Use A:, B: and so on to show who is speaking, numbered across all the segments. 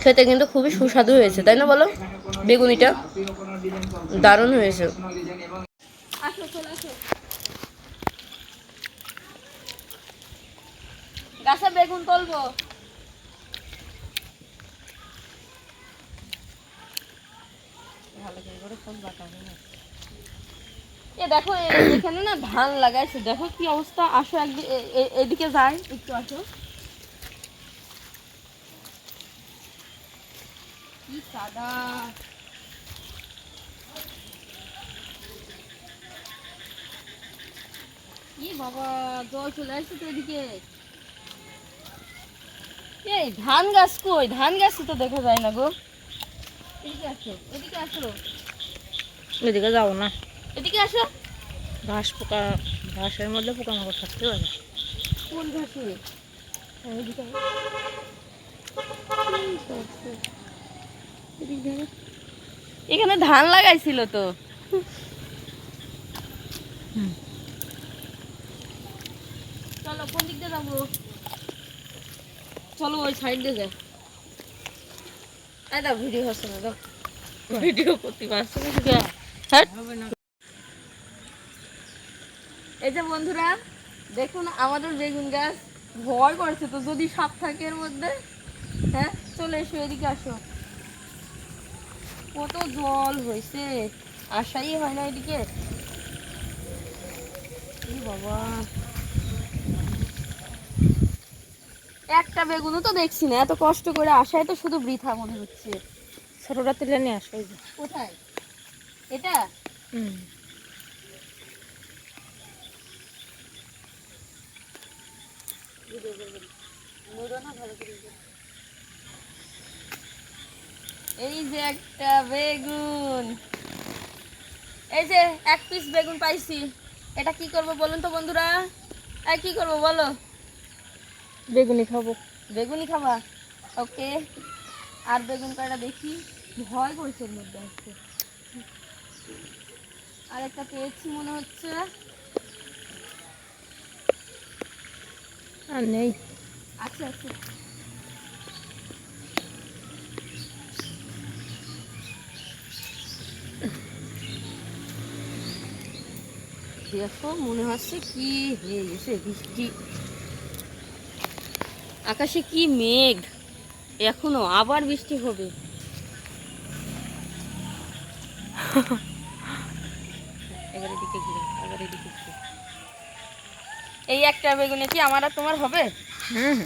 A: খেতে কিন্তু খুবই সুস্বাদু হয়েছে, তাই না বলো? বেগুনিটা দারুণ হয়েছে।
B: বেগুন তুলবো। দেখো এখানে না ধান লাগাইছে। দেখো কি অবস্থা। আসো একদিন এ- এ- এদিকে যাই, একটু আসো। কি ই বাবা জল চলে আসছে তো এদিকে। এই ধান গাছ কই? ধান গাছ তো দেখা যায় না গো। এদিকে আসো এদিকে আসো।
A: এদিকে যাব না।
B: এদিকে আসো।
A: ঘাস পোকা ঘাসের মধ্যে পোকামাকড় থাকতে পারে।
B: কোন ঘাসে এদিকে আসো। এদিকে দেখো। এখানে ধান লাগাইছিল তো। হ্যাঁ। এই যে বন্ধুরা, দেখুন আমাদের বেগুন গাছ ভয় করছে তো, যদি সাপ থাকে এর মধ্যে হ্যাঁ চলে এসো, এদিকে আসো। কত জল হয়েছে। আসাই হয় না এদিকে। বাবা। একটা বেগুনও তো দেখছি না এত কষ্ট করে আসায় তো শুধু বৃথা মনে হচ্ছে।
A: ছোটটা তুলে নিয়ে আসো
B: কোথায়? এটা?
A: হুম।
B: এই যে একটা বেগুন। এই যে এক পিস বেগুন পাইছি। এটা কি করব বলুন তো বন্ধুরা? আর কি করব বলো?
A: বেগুনি খাব।
B: বেগুনি খাবা? ওকে আর বেগুন কয়টা দেখি? ভয় করছে এর মধ্যে আসতে আর একটা পেয়েছি মনে হচ্ছে।
A: আর নেই।
B: আচ্ছা আচ্ছা দেখো মনে হচ্ছে কি হয়ে গেছে বৃষ্টি। আকাশে কি মেঘ এখনও আবার বৃষ্টি হবে। এবার এদিকে ঘুরে এবার এদিকে এই একটা বেগুনে কি আমার আর তোমার হবে?
A: হুম।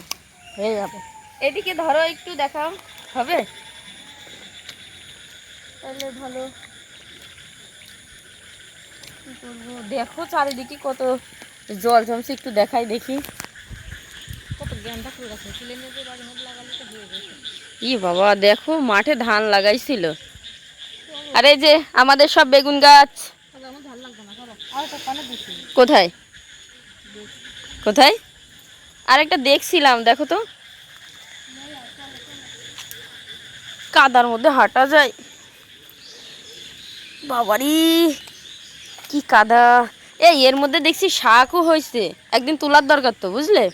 B: হয়ে যাবে। এদিকে ধরো একটু দেখাও হবে? তাহলে ভালো। করব। দেখো চারিদিকে কত জল জমছে একটু দেখাই দেখি।
A: কত
B: ই বাবা দেখো মাঠে ধান লাগাইছিল। আর এই যে আমাদের সব বেগুন গাছ। কোথায়? কোথায়? আরেকটা দেখছিলাম দেখো তো। কাদার মধ্যে হাঁটা যায়। বাবারি। কি কাদা। এই এর মধ্যে দেখছি শাকও হয়েছে। একদিন তোলার দরকার তো বুঝলে?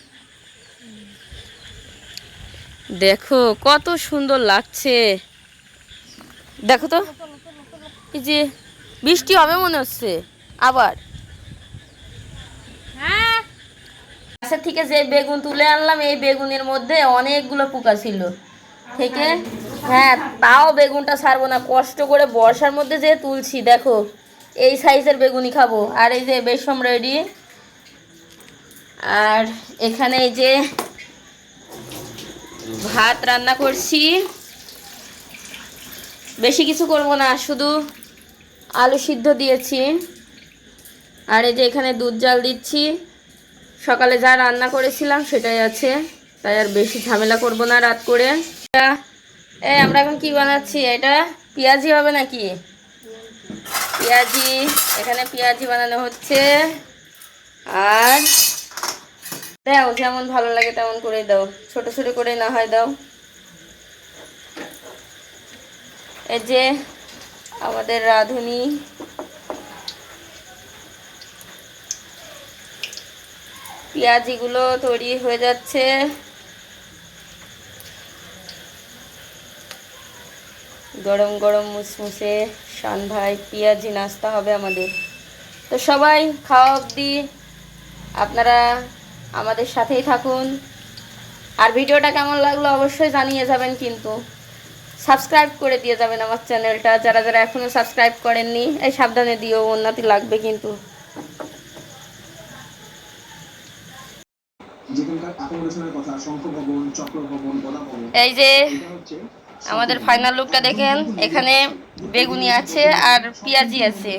B: দেখো কত সুন্দর লাগছে। দেখো তো। এই যে বৃষ্টি হবে মনে হচ্ছে আবার।
A: হ্যাঁ।
B: গাছের থেকে যে বেগুন তুলে আনলাম এই বেগুনের মধ্যে অনেকগুলো পোকা ছিল। থেকে? হ্যাঁ তাও বেগুনটা ছাড়বো না। কষ্ট করে বর্ষার মধ্যে যে তুলছি দেখো। এই সাইজের বেগুনি খাব। আর এই যে বেসম রেডি। আর এখানে এই যে ভাত রান্না করছি। বেশি কিছু করব না, শুধু আলু সিদ্ধ দিয়েছি। আর এই যে এখানে দুধ জাল দিচ্ছি। সকালে যা রান্না করেছিলাম সেটাই আছে। তাই আর বেশি ঝামেলা করব না রাত করে। এ, আমরা এখন কি বানাচ্ছি? এটা পেঁয়াজি হবে নাকি? পেঁয়াজি, এখানে পেঁয়াজি বানানো হচ্ছে। আর দাও, যেমন ভালো লাগে তেমন করে দাও। ছোট ছোট করে না হয় দাও। এই যে আমাদের রাঁধুনি। পেঁয়াজিগুলো তৈরি হয়ে যাচ্ছে। গরম গরম মুসমুসে সন্ধ্যায় পেঁয়াজি নাস্তা হবে আমাদের। তো সবাই খাওয়া অবধি আপনারা আমাদের সাথেই থাকুন। আর ভিডিওটা কেমন লাগল অবশ্যই জানিয়ে যাবেন কিন্তু। সাবস্ক্রাইব করে দিয়ে যাবেন আমার চ্যানেলটা। যারা যারা এখনও সাবস্ক্রাইব করেননি এই সাবধানে দিও উন্নতি লাগবে কিন্তু। এই যে আমাদের ফাইনাল লুকটা দেখেন। এখানে বেগুনি আছে আর পেঁয়াজি আছে।